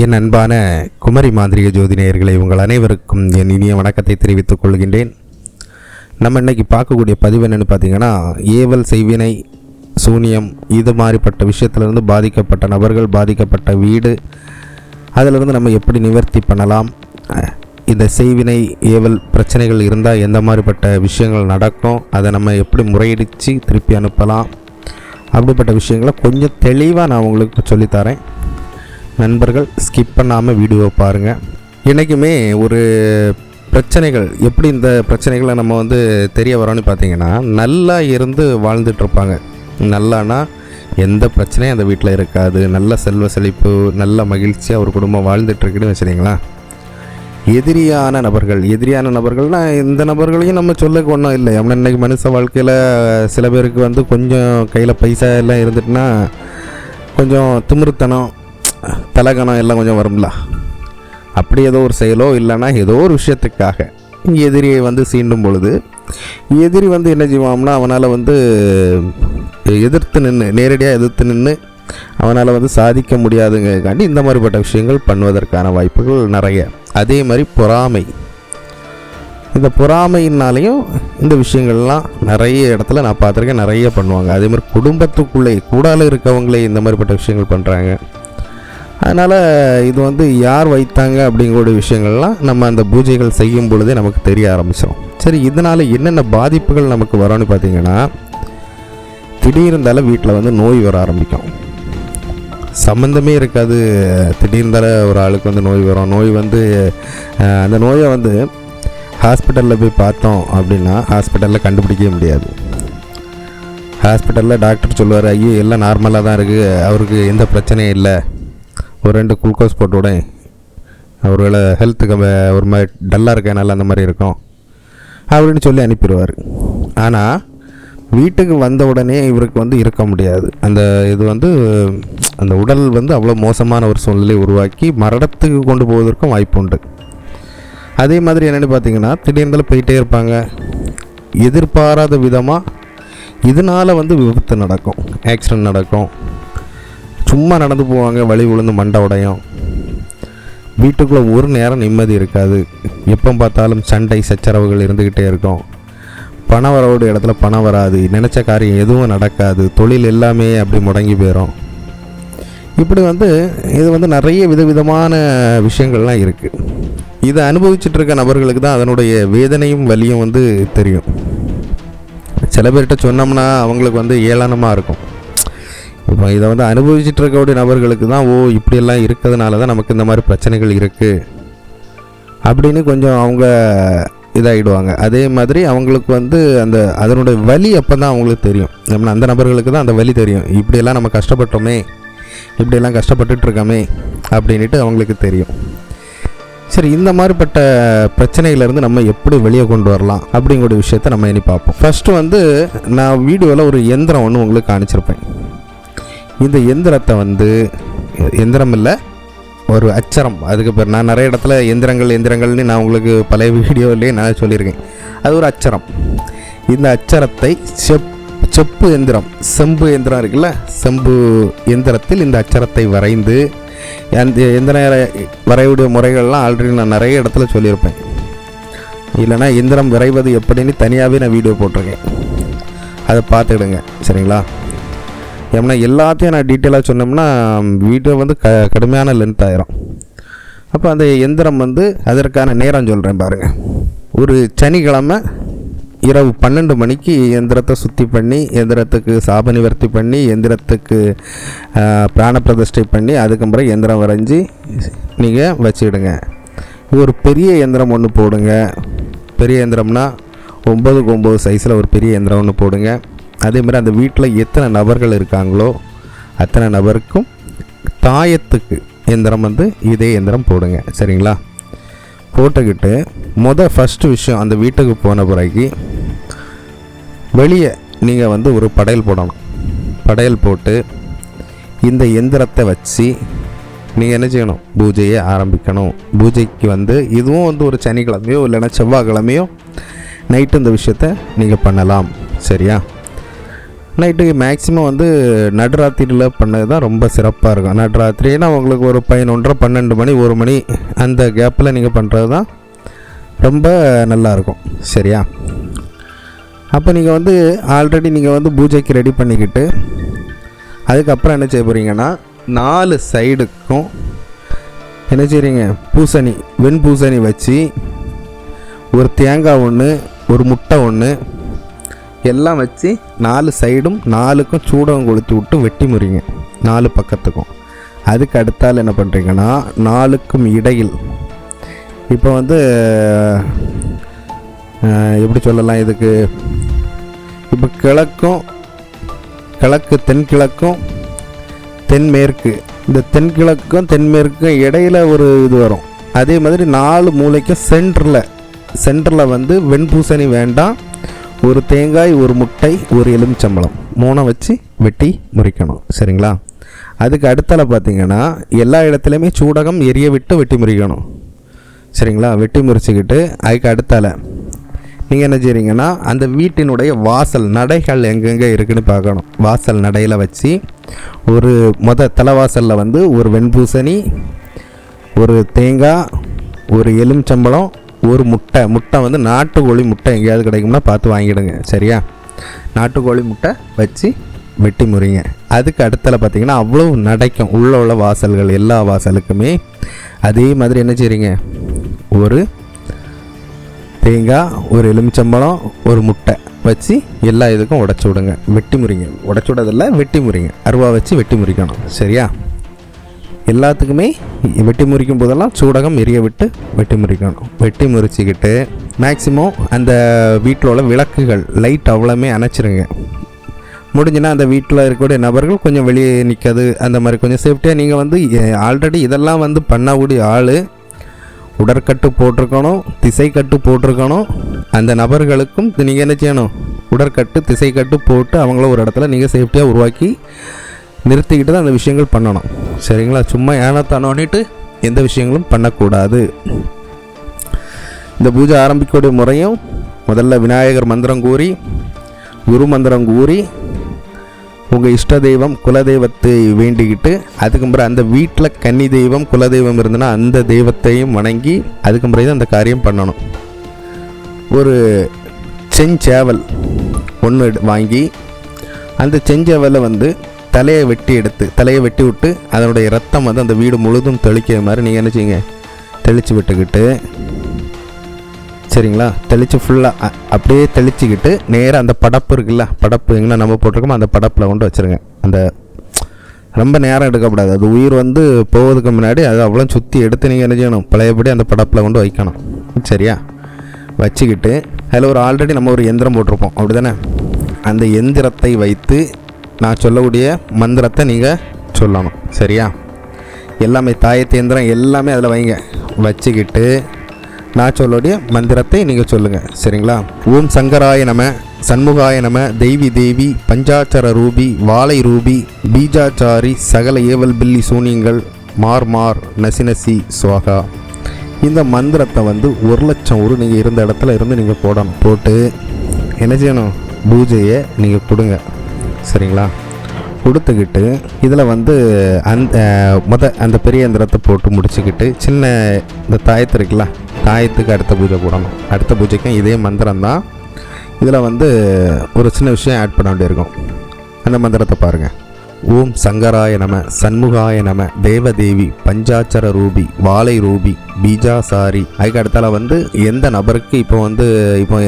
என் அன்பான குமரி மாந்திரிக ஜோதிநேயர்களை உங்கள் அனைவருக்கும் என் இனிய வணக்கத்தை தெரிவித்துக் கொள்கின்றேன். நம்ம இன்றைக்கி பார்க்கக்கூடிய பதிவு என்னென்னு பார்த்தீங்கன்னா ஏவல் செய்வினை சூனியம் இது மாதிரிப்பட்ட விஷயத்திலிருந்து பாதிக்கப்பட்ட நபர்கள் பாதிக்கப்பட்ட வீடு அதிலிருந்து நம்ம எப்படி நிவர்த்தி பண்ணலாம்? இந்த செய்வினை ஏவல் பிரச்சனைகள் இருந்தால் எந்த மாதிரிப்பட்ட விஷயங்கள் நடக்கும்? அதை நம்ம எப்படி முறையடித்து திருப்பி அனுப்பலாம்? அப்படிப்பட்ட விஷயங்களை கொஞ்சம் தெளிவாக நான் உங்களுக்கு சொல்லித்தரேன் நண்பர்கள் ஸ்கிப் பண்ணாமல் வீடியோ பாருங்கள் என்றைக்குமே ஒரு பிரச்சனைகள் எப்படி இந்த பிரச்சனைகளை நம்ம வந்து தெரிய வரோன்னு பார்த்தீங்கன்னா நல்லா இருந்து வாழ்ந்துட்டு இருப்பாங்க நல்லானா எந்த பிரச்சனையும் அந்த வீட்டில் இருக்காது. நல்ல செல்வ செழிப்பு நல்ல மகிழ்ச்சியாக ஒரு குடும்பம் வாழ்ந்துட்டுருக்குன்னு வச்சுருங்களேன் எதிரியான நபர்கள் எதிரியான நபர்கள்னால் இந்த நபர்களையும் நம்ம சொல்லக்கு ஒன்றும் இல்லை. நம்ம இன்னைக்கு மனுஷ வாழ்க்கையில் சில பேருக்கு வந்து கொஞ்சம் கையில் பைசா எல்லாம் இருந்துட்டுனா கொஞ்சம் திமிருத்தனம் தலகணம் எல்லாம் கொஞ்சம் வரும்ல? அப்படி ஏதோ ஒரு செயலோ இல்லைன்னா ஏதோ ஒரு விஷயத்துக்காக எதிரியை வந்து சீண்டும் பொழுது எதிரி வந்து என்ன செய்வான்னா அவனால் வந்து எதிர்த்து நின்று நேரடியாக எதிர்த்து நின்று அவனால் வந்து சாதிக்க முடியாதுங்கிறதுக்காண்டி இந்த மாதிரிப்பட்ட விஷயங்கள் பண்ணுவதற்கான வாய்ப்புகள் நிறைய. அதே மாதிரி பொறாமை. இந்த பொறாமையினாலையும் இந்த விஷயங்கள்லாம் நிறைய இடத்துல நான் பார்த்துருக்கேன் நிறைய பண்ணுவாங்க. அதே மாதிரி குடும்பத்துக்குள்ளே கூடால இருக்கவங்களே இந்த மாதிரிப்பட்ட விஷயங்கள் பண்ணுறாங்க அதனால் இது வந்து யார் வைத்தாங்க அப்படிங்கிற விஷயங்கள்லாம் நம்ம அந்த பூஜைகள் செய்யும் பொழுதே நமக்கு தெரிய ஆரம்பிச்சிடும் சரி இதனால் என்னென்ன பாதிப்புகள் நமக்கு வரும்னு பார்த்தீங்கன்னா திடீர்ந்தால வீட்டில் வந்து நோய் வர ஆரம்பிக்கும். சம்மந்தமே இருக்காது. திடீர்ந்தால ஒரு ஆளுக்கு வந்து நோய் வரும். நோய் வந்து அந்த நோயை வந்து ஹாஸ்பிட்டலில் போய் பார்த்தோம் அப்படின்னா ஹாஸ்பிட்டலில் கண்டுபிடிக்கவே முடியாது. ஹாஸ்பிட்டலில் டாக்டர் சொல்லுவார் ஐயோ எல்லாம் நார்மலாக தான் இருக்குது அவருக்கு எந்த பிரச்சனையும் இல்லை. ஒரு ரெண்டு குளுக்கோஸ் போட்டு விடேன் வேலை ஹெல்த்துக்கு ஒரு மாதிரி டல்லாக இருக்கனால அந்த மாதிரி இருக்கும். அப்படின்னு சொல்லி அனுப்பிடுவார். ஆனால் வீட்டுக்கு வந்த உடனே இவருக்கு வந்து இருக்க முடியாது. அந்த இது வந்து அந்த உடல் வந்து அவ்வளோ மோசமான ஒரு சூழ்நிலையை உருவாக்கி மரணத்துக்கு கொண்டு போவதற்கும் வாய்ப்பு உண்டு. அதே மாதிரி என்னென்னு பார்த்தீங்கன்னா திடீர்னு போயிட்டே இருப்பாங்க. எதிர்பாராத விதமாக இதனால் வந்து விபத்து நடக்கும். ஆக்சிடென்ட் நடக்கும். சும்மா நடந்து போவாங்க வழி விழுந்து மண்டை உடையும். வீட்டுக்குள்ளே ஒரு நேரம் நிம்மதி இருக்காது. எப்போ பார்த்தாலும் சண்டை சச்சரவுகள் இருந்துக்கிட்டே இருக்கும். பணம் வரவோட இடத்துல பணம் வராது. நினச்ச காரியம் எதுவும் நடக்காது. தொழில் எல்லாமே அப்படி முடங்கி போயிடும் இப்படி வந்து இது வந்து நிறைய விதவிதமான விஷயங்கள்லாம் இருக்குது இதை அனுபவிச்சுட்டு இருக்க நபர்களுக்கு தான் அதனுடைய வேதனையும் வலியும் வந்து தெரியும். சில பேர்கிட்ட சொன்னோம்னா அவங்களுக்கு வந்து ஏளனமாக இருக்கும். இப்போ இதை வந்து அனுபவிச்சுட்டு இருக்கக்கூடிய நபர்களுக்கு தான் ஓ இப்படியெல்லாம் இருக்கிறதுனால தான் நமக்கு இந்த மாதிரி பிரச்சனைகள் இருக்குது அப்படின்னு கொஞ்சம் அவங்க இதாகிடுவாங்க அதே மாதிரி அவங்களுக்கு வந்து அந்த அதனுடைய வலி அப்போ தான் அவங்களுக்கு தெரியும். நம்ம அந்த நபர்களுக்கு தான் அந்த வலி தெரியும். இப்படியெல்லாம் நம்ம கஷ்டப்பட்டோமே இப்படியெல்லாம் கஷ்டப்பட்டுட்டு இருக்கோமே அப்படின்ட்டு அவங்களுக்கு தெரியும். சரி இந்த மாதிரிப்பட்ட பிரச்சனையிலேருந்து நம்ம எப்படி வெளியே கொண்டு வரலாம் அப்படிங்கிற விஷயத்த நம்ம இனி பார்ப்போம். ஃபஸ்ட்டு வந்து நான் வீடியோவில் ஒரு எந்திரம் ஒன்று உங்களுக்கு காணிச்சிருப்பேன் இந்த எந்திரத்தை வந்து எந்திரம் இல்லை ஒரு அச்சரம். அதுக்கு பேர் நான் நிறைய இடத்துல எந்திரங்கள் எந்திரங்கள்னு நான் உங்களுக்கு பழைய வீடியோவிலே நான் சொல்லியிருக்கேன். அது ஒரு அச்சரம். இந்த அச்சரத்தை செப் செப்பு எந்திரம் செம்பு எந்திரம் இருக்குல்ல செம்பு எந்திரத்தில் இந்த அச்சரத்தை வரைந்து அந்த எந்திர வரைவுடைய முறைகள்லாம் ஆல்ரெடி நான் நிறைய இடத்துல சொல்லியிருப்பேன். இல்லைனா எந்திரம் விரைவது எப்படின்னு தனியாகவே நான் வீடியோ போட்டிருக்கேன். அதை பார்த்துக்கிடுங்க சரிங்களா? ஏன்னா எல்லாத்தையும் நான் டீட்டெயிலாக சொன்னோம்னா வீடியோ வந்து க கடுமையான லென்த் ஆயிரும். அப்போ அந்த எந்திரம் வந்து அதற்கான நேரம் சொல்கிறேன் பாருங்கள் ஒரு சனிக்கிழமை இரவு பன்னெண்டு மணிக்கு எந்திரத்தை சுத்தி பண்ணி எந்திரத்துக்கு சாப நிவர்த்தி பண்ணி எந்திரத்துக்கு பிராணப்பிரதிஷ்டை பிராண பிரதிஷ்டை பண்ணி அதுக்கப்புறம் எந்திரம் வரைஞ்சி நீங்கள் வச்சுக்கிடுங்க ஒரு பெரிய எந்திரம் ஒன்று போடுங்க. பெரிய எந்திரம்னா ஒம்பதுக்கு ஒம்பது சைஸில் ஒரு பெரிய எந்திரம் ஒன்று போடுங்க. அதே மாதிரி அந்த வீட்டில் எத்தனை நபர்கள் இருக்காங்களோ அத்தனை நபருக்கும் தாயத்துக்கு எந்திரம் வந்து இதே எந்திரம் போடுங்க. சரிங்களா? போட்டுக்கிட்டு மொதல் ஃபஸ்ட்டு விஷயம் அந்த வீட்டுக்கு போன பிறகு வெளியே நீங்கள் வந்து ஒரு படையல் போடணும். படையல் போட்டு இந்த எந்திரத்தை வச்சு நீங்கள் என்ன செய்யணும்? பூஜையை ஆரம்பிக்கணும். பூஜைக்கு வந்து இதுவும் வந்து ஒரு சனிக்கிழமையோ இல்லைன்னா செவ்வாய்க்கிழமையோ நைட்டு இந்த விஷயத்த நீங்கள் பண்ணலாம். சரியா? நைட்டு மேக்ஸிமம் வந்து நடுராத்திரியில் பண்ணது தான் ரொம்ப சிறப்பாக இருக்கும். நடுராத்திரினா உங்களுக்கு ஒரு பதினொன்றரை பன்னெண்டு மணி ஒரு மணி அந்த கேப்பில் நீங்கள் பண்ணுறது தான் ரொம்ப நல்லாயிருக்கும் சரியா? அப்போ நீங்கள் வந்து ஆல்ரெடி நீங்கள் வந்து பூஜைக்கு ரெடி பண்ணிக்கிட்டு அதுக்கப்புறம் என்ன செய்ய போகிறீங்கன்னா நாலு சைடுக்கும் என்ன செய்கிறீங்க பூசணி வெண் பூசணி வச்சு ஒரு தேங்காய் ஒன்று ஒரு முட்டை ஒன்று எல்லாம் வச்சு நாலு சைடும் நாலுக்கும் சூடம் கொளுத்தி விட்டு வெட்டி முறிங்க. நாலு பக்கத்துக்கும். அதுக்கு அடுத்தால் என்ன பண்ணுறீங்கன்னா நாலுக்கும் இடையில். இப்போ வந்து எப்படி சொல்லலாம் இதுக்கு? இப்போ கிழக்கும் கிழக்கு தென்கிழக்கும் தென்மேற்கு. இந்த தென்கிழக்கும் தென்மேற்கும் இடையில் ஒரு இது வரும். அதே மாதிரி நாலு மூலைக்கும் சென்டரில் சென்டரில் வந்து வெண்பூசணி வேண்டாம். ஒரு தேங்காய் ஒரு முட்டை ஒரு எலுமிச்சம்பழம் மூணை வச்சு வெட்டி முறிக்கணும். சரிங்களா? அதுக்கு அடுத்தால பார்த்தீங்கன்னா எல்லா இடத்துலையுமே சூடகம் எரிய விட்டு வெட்டி முறிக்கணும். சரிங்களா? வெட்டி முறிச்சுக்கிட்டு அதுக்கு அடுத்தால நீங்கள் என்ன செய்கிறீங்கன்னா அந்த வீட்டினுடைய வாசல் நடைகள் எங்கெங்கே இருக்குன்னு பார்க்கணும். வாசல் நடையில் வச்சு ஒரு மொத தலைவாசலில் வந்து ஒரு வெண்பூசணி ஒரு தேங்காய் ஒரு எலுமிச்சம்பழம் ஒரு முட்டை முட்டை வந்து நாட்டுக்கோழி முட்டை எங்கேயாவது கிடைக்கும்னா பார்த்து வாங்கிடுங்க சரியா? நாட்டுக்கோழி முட்டை வச்சு வெட்டி முறிங்க. அதுக்கு அடுத்தல பார்த்தீங்கன்னா அவ்வளோ நடைக்கும் உள்ள உள்ள வாசல்கள் எல்லா வாசலுக்குமே. அதே மாதிரி என்ன செய்றீங்க? ஒரு தேங்காய் ஒரு எலுமிச்சம்பழம் ஒரு முட்டை வச்சு எல்லா இதுக்கும் உடச்சி விடுங்க. வெட்டி முறிங்க. உடச்சி விடதில்ல வெட்டி முறிங்க. அருவா வச்சு வெட்டி முறிக்கணும் சரியா? எல்லாத்துக்குமே வெட்டி முறிக்கும் போதெல்லாம் சூடகம் எரிய விட்டு வெட்டி முறிக்கணும். வெட்டி முறிச்சிக்கிட்டு மேக்ஸிமம் அந்த வீட்டில் உள்ள விளக்குகள் லைட் அவ்வளோமே அணைச்சிருங்க. முடிஞ்சுன்னா அந்த வீட்டில் இருக்கக்கூடிய நபர்கள் கொஞ்சம் வெளியே நிற்காது அந்த மாதிரி கொஞ்சம் சேஃப்டியாக நீங்கள் வந்து ஆல்ரெடி இதெல்லாம் வந்து பண்ணக்கூடிய ஆள். உடற்கட்டு போட்டிருக்கணும் திசைக்கட்டு போட்டிருக்கணும். அந்த நபர்களுக்கும் நீங்கள் என்ன செய்யணும்? உடற்கட்டு திசைக்கட்டு போட்டு அவங்கள ஒரு இடத்துல நீங்கள் சேஃப்டியாக உருவாக்கி நிறுத்திக்கிட்டு தான் அந்த விஷயங்கள் பண்ணணும். சரிங்களா? சும்மா ஏனத்தானோன்னிட்டு எந்த விஷயங்களும் பண்ணக்கூடாது. இந்த பூஜை ஆரம்பிக்கக்கூடிய முறையும் முதல்ல விநாயகர் மந்திரம் கூறி குரு மந்திரம் கூறி உங்கள் இஷ்ட தெய்வம் குலதெய்வத்தை வேண்டிக்கிட்டு அதுக்கப்புறம் அந்த வீட்டில் கன்னி தெய்வம் குலதெய்வம் இருந்ததுன்னா அந்த தெய்வத்தையும் வணங்கி அதுக்கு தான் அந்த காரியம் பண்ணணும். ஒரு செஞ்சேவல் ஒன்று வாங்கி அந்த செஞ்சேவலை வந்து தலையை வெட்டி எடுத்து தலையை வெட்டி விட்டு அதனுடைய ரத்தம் வந்து அந்த வீடு முழுதும் தெளிக்கிற மாதிரி நீங்கள் என்ன செய்யுங்க? தெளித்து விட்டுக்கிட்டு சரிங்களா? தெளித்து ஃபுல்லாக அப்படியே தெளிச்சுக்கிட்டு நேராக அந்த படப்பு இருக்குல்ல படப்பு எங்கன்னா நம்ம போட்டிருக்கோமோ அந்த படப்பில் கொண்டு வச்சுருங்க. அந்த ரொம்ப நேரம் எடுக்கக்கூடாது அது உயிர் வந்து போவதுக்கு முன்னாடி அது அவ்வளோ சுற்றி எடுத்து நீங்கள் என்ன செய்யணும்? பழையபடி அந்த படப்பில் கொண்டு வைக்கணும். சரியா? வச்சுக்கிட்டு அதில் ஒரு ஆல்ரெடி நம்ம ஒரு எந்திரம் போட்டிருப்போம். அப்படி தானே அந்த எந்திரத்தை வைத்து நான் சொல்லக்கூடிய மந்திரத்தை நீங்கள் சொல்லணும். சரியா? எல்லாமே தாயத்தேந்திரம் எல்லாமே அதில் வைங்க. வச்சுக்கிட்டு நான் சொல்லக்கூடிய மந்திரத்தை நீங்கள் சொல்லுங்கள் சரிங்களா? ஓம் சங்கராய நம சண்முகாய நம தெய்வி தேவி பஞ்சாச்சர ரூபி வாழை ரூபி பீஜாச்சாரி சகல ஏவல் பில்லி சூனியங்கள் மார் மார் நசி நசி சுவாகா. இந்த மந்திரத்தை வந்து ஒரு லட்சம் ஒரு நீங்கள் இருந்த இடத்துல இருந்து நீங்கள் போடணும். போட்டு என்ன செய்யணும்? பூஜையை நீங்கள் கொடுங்க. சரிங்களா? கொடுத்துக்கிட்டு இதில் வந்து அந்த முத அந்த பெரிய எந்திரத்தை போட்டு முடிச்சுக்கிட்டு சின்ன இந்த தாயத்து இருக்குல்ல தாயத்துக்கு அடுத்த பூஜை போடணும். அடுத்த பூஜைக்கும் இதே மந்திரம் தான். இதில் வந்து ஒரு சின்ன விஷயம் ஆட் பண்ண வேண்டியிருக்கும். அந்த மந்திரத்தை பாருங்கள் ஓம் சங்கராய நம சண்முகாய நம தேவதேவி பஞ்சாட்சர ரூபி வாழை ரூபி பீஜாசாரி. அதுக்கு அடுத்தால வந்து எந்த நபருக்கு இப்போ வந்து இப்போ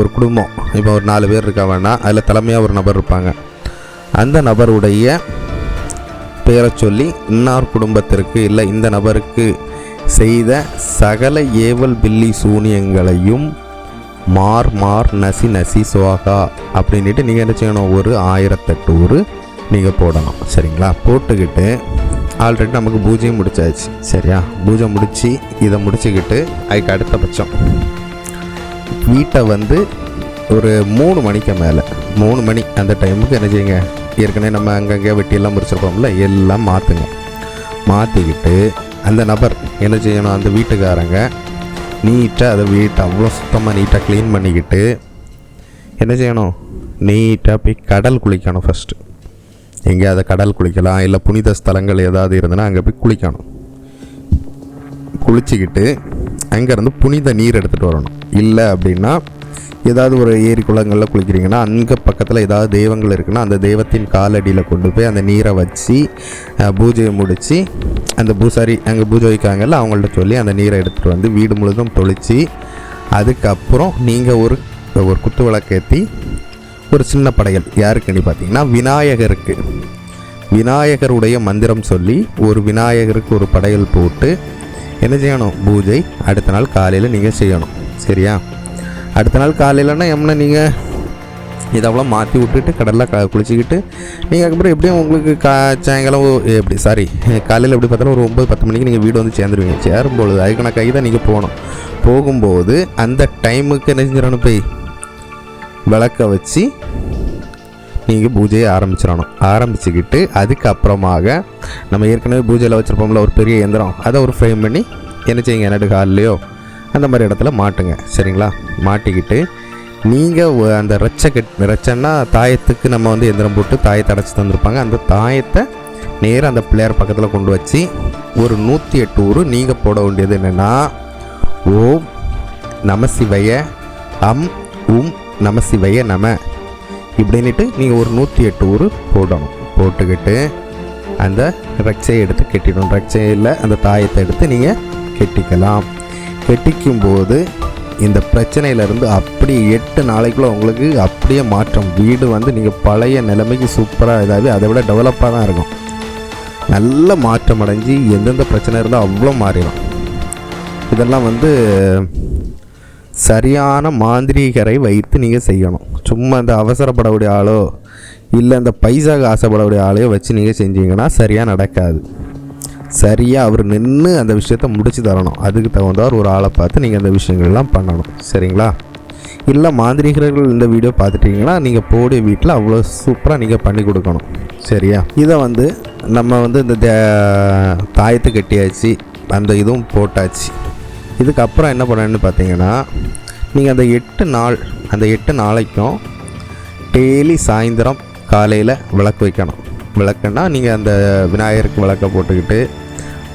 ஒரு குடும்பம் இப்போ ஒரு நாலு பேர் இருக்கா வேணா அதில் தலைமையாக ஒரு நபர் இருப்பாங்க. அந்த நபருடைய பெயரை சொல்லி இன்னார் குடும்பத்திற்கு இல்லை இந்த நபருக்கு செய்த சகல ஏவல் பில்லி சூனியங்களையும் மார் மார் நசி நசி சுவாகா அப்படின்ட்டு நீங்கள் என்ன செய்யணும்? ஒரு ஆயிரத்தெட்டு ஊர் நீங்கள் போடணும். சரிங்களா? போட்டுக்கிட்டு ஆல்ரெடி நமக்கு பூஜையும் முடிச்சாச்சு. சரியா? பூஜை முடித்து இதை முடிச்சுக்கிட்டு அதுக்கு அடுத்த பட்சம். வீட்டை வந்து ஒரு மூணு மணிக்கு மேலே மூணு மணி அந்த டைமுக்கு என்ன செய்யுங்க? ஏற்கனவே நம்ம அங்கங்கே வெட்டியெல்லாம் முடிச்சிருப்போம்ல எல்லாம் மாற்றுங்க மாற்றிக்கிட்டு அந்த நபர் என்ன செய்யணும் அந்த வீட்டுக்காரங்க நீட்டாக அதை வீட்டை அவ்வளோ சுத்தமாக நீட்டாக க்ளீன் பண்ணிக்கிட்டு என்ன செய்யணும் நீட்டாக போய் கடல் குளிக்கணும் ஃபஸ்ட்டு எங்கேயாவது கடல் குளிக்கலாம் இல்லை புனித ஸ்தலங்கள் ஏதாவது இருந்ததுன்னா அங்கே போய் குளிக்கணும். குளிச்சுக்கிட்டு அங்கேருந்து புனித நீர் எடுத்துகிட்டு வரணும். இல்லை அப்படின்னா ஏதாவது ஒரு ஏரி குளங்களில் குளிக்கிறீங்கன்னா அங்கே பக்கத்தில் ஏதாவது தெய்வங்கள் இருக்குன்னா அந்த தெய்வத்தின் காலடியில் கொண்டு போய் அந்த நீரை வச்சு பூஜையை முடித்து அந்த பூசாரி அங்கே பூஜை வைக்காங்கல்ல அவங்கள்ட்ட சொல்லி அந்த நீரை எடுத்துகிட்டு வந்து வீடு முழுதும் தொளித்து அதுக்கப்புறம் நீங்கள் ஒரு ஒரு குத்து விளக்கேற்றி ஒரு சின்ன படையல். யாருக்குன்னு பார்த்தீங்கன்னா விநாயகருக்கு. விநாயகருடைய மந்திரம் சொல்லி ஒரு விநாயகருக்கு ஒரு படையல் போட்டு என்ன செய்யணும்? பூஜை அடுத்த நாள் காலையில் நீங்கள் செய்யணும். சரியா? அடுத்த நாள் காலையிலன்னா எம்னா நீங்கள் இதெல்லாம் மாற்றி விட்டுட்டு கடலில் க குளிச்சுக்கிட்டு நீங்கள் அதுக்கப்புறம் எப்படியும் உங்களுக்கு கா சாயங்காலம் எப்படி சாரி காலையில் எப்படி பார்த்தாலும் ஒரு ஒம்பது பத்து மணிக்கு நீங்கள் வீடு வந்து சேர்ந்துருவீங்க. சேரும்பொழுது அதுக்கான கை தான் நீங்கள் போகணும். போகும்போது அந்த டைமுக்கு என்ன செஞ்சிடணும் போய் விளக்க வச்சு நீங்கள் பூஜையை ஆரம்பிச்சிடணும். ஆரம்பிச்சுக்கிட்டு அதுக்கப்புறமாக நம்ம ஏற்கனவே பூஜையில் வச்சுருப்போம்ல ஒரு பெரிய எந்திரம் அதை ஒரு ஃப்ரேம் பண்ணி என்ன செய்யுங்க நடு கால்லையோ அந்த மாதிரி இடத்துல மாட்டுங்க சரிங்களா? மாட்டிக்கிட்டு நீங்கள் அந்த ரச்சை கட் ரச்சன்னா தாயத்துக்கு நம்ம வந்து எந்திரம் போட்டு தாயத்தை அடைச்சி தந்திருப்பாங்க. அந்த தாயத்தை நேராக அந்த பிள்ளையார் பக்கத்தில் கொண்டு வச்சு ஒரு நூற்றி எட்டு ஊர் நீங்கள் போட வேண்டியது என்னென்னா ஓம் நமசிவய அம் உம் நமசிவய நம இப்படின்னுட்டு நீங்கள் ஒரு நூற்றி எட்டு ஊர் போடணும். போட்டுக்கிட்டு அந்த ரட்சையை எடுத்து கெட்டிடணும். ரட்சையில் அந்த தாயத்தை எடுத்து நீங்கள் கெட்டிக்கலாம். வெட்டிக்கும் போது இந்த பிரச்சனையிலேருந்து அப்படியே எட்டு நாளைக்குள்ள உங்களுக்கு அப்படியே மாற்றம். வீடு வந்து நீங்கள் பழைய நிலைமைக்கு சூப்பராக இதாகவே அதை விட டெவலப்பாக தான் இருக்கும். நல்ல மாற்றம் அடைஞ்சு எந்தெந்த பிரச்சனை இருந்தால் அவ்வளோ மாறிடும். இதெல்லாம் வந்து சரியான மாந்திரீகரை வைத்து நீங்கள் செய்யணும். சும்மா இந்த அவசரப்படக்கூடிய ஆளோ இல்லை இந்த பைசாக்கு ஆசைப்படக்கூடிய ஆளையோ வச்சு நீங்கள் செஞ்சீங்கன்னா சரியாக நடக்காது. சரியாக அவர் நின்று அந்த விஷயத்த முடிச்சு தரணும். அதுக்கு தகுந்தவர் ஒரு ஆளை பார்த்து நீங்கள் அந்த விஷயங்கள்லாம் பண்ணணும். சரிங்களா? இல்லை மாந்திரிகர்கள் இந்த வீடியோ பார்த்துட்டிங்கன்னா நீங்கள் போடிய வீட்டில் அவ்வளோ சூப்பராக நீங்கள் பண்ணி கொடுக்கணும். சரியா? இதை வந்து நம்ம வந்து இந்த தே- கட்டியாச்சு. அந்த இதுவும் போட்டாச்சு. இதுக்கப்புறம் என்ன பண்ணணும்னு பார்த்தீங்கன்னா நீங்கள் அந்த எட்டு நாள் அந்த எட்டு நாளைக்கும் டெய்லி சாயந்தரம் காலையில் விளக்கு வைக்கணும். விளக்குன்னா நீங்கள் அந்த விநாயகருக்கு விளக்கை போட்டுக்கிட்டு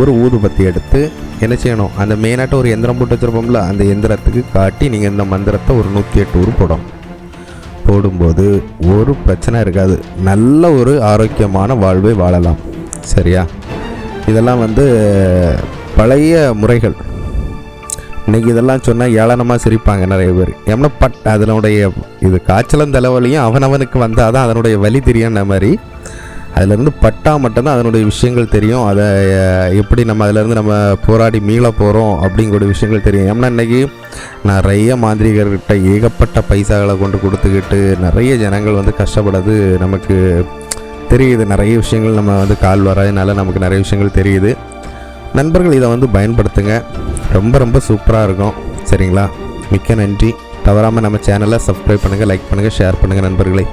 ஒரு ஊதுபத்தி எடுத்து என்ன செய்யணும்? அந்த மெயினாட்ட ஒரு எந்திரம் போட்டு வச்சுருப்போம்ல அந்த எந்திரத்துக்கு காட்டி நீங்கள் இந்த மந்திரத்தை ஒரு நூற்றி எட்டு ஊர் போடணும். போடும்போது ஒரு பிரச்சனை இருக்காது. நல்ல ஒரு ஆரோக்கியமான வாழ்வை வாழலாம். சரியா? இதெல்லாம் வந்து பழைய முறைகள். இன்னைக்கு இதெல்லாம் சொன்னால் ஏளனமாக சிரிப்பாங்க நிறைய பேர். ஏன்னா பட் அதனுடைய இது காய்ச்சலும் தலைவலியும் அவனவனுக்கு வந்தால் தான் அதனுடைய வலி தெரியும்ன மாதிரி அதிலிருந்து பட்டா மட்டும்தான் அதனுடைய விஷயங்கள் தெரியும். அதை எப்படி நம்ம அதிலேருந்து நம்ம போராடி மீள போகிறோம் அப்படிங்கிற விஷயங்கள் தெரியும். ஏன்னா இன்றைக்கி நிறைய மாந்திரிகர்கிட்ட ஏகப்பட்ட பைசாக்களை கொண்டு கொடுத்துக்கிட்டு நிறைய ஜனங்கள் வந்து கஷ்டப்படுறது நமக்கு தெரியுது. நிறைய விஷயங்கள் நம்ம வந்து கால் வராதனால நமக்கு நிறைய விஷயங்கள் தெரியுது. நண்பர்கள் இதை வந்து பயன்படுத்துங்க. ரொம்ப ரொம்ப சூப்பராக இருக்கும். சரிங்களா? மிக்க நன்றி. தவறாமல் நம்ம சேனலை சப்ஸ்கிரைப் பண்ணுங்கள் லைக் பண்ணுங்கள் ஷேர் பண்ணுங்கள் நண்பர்களே.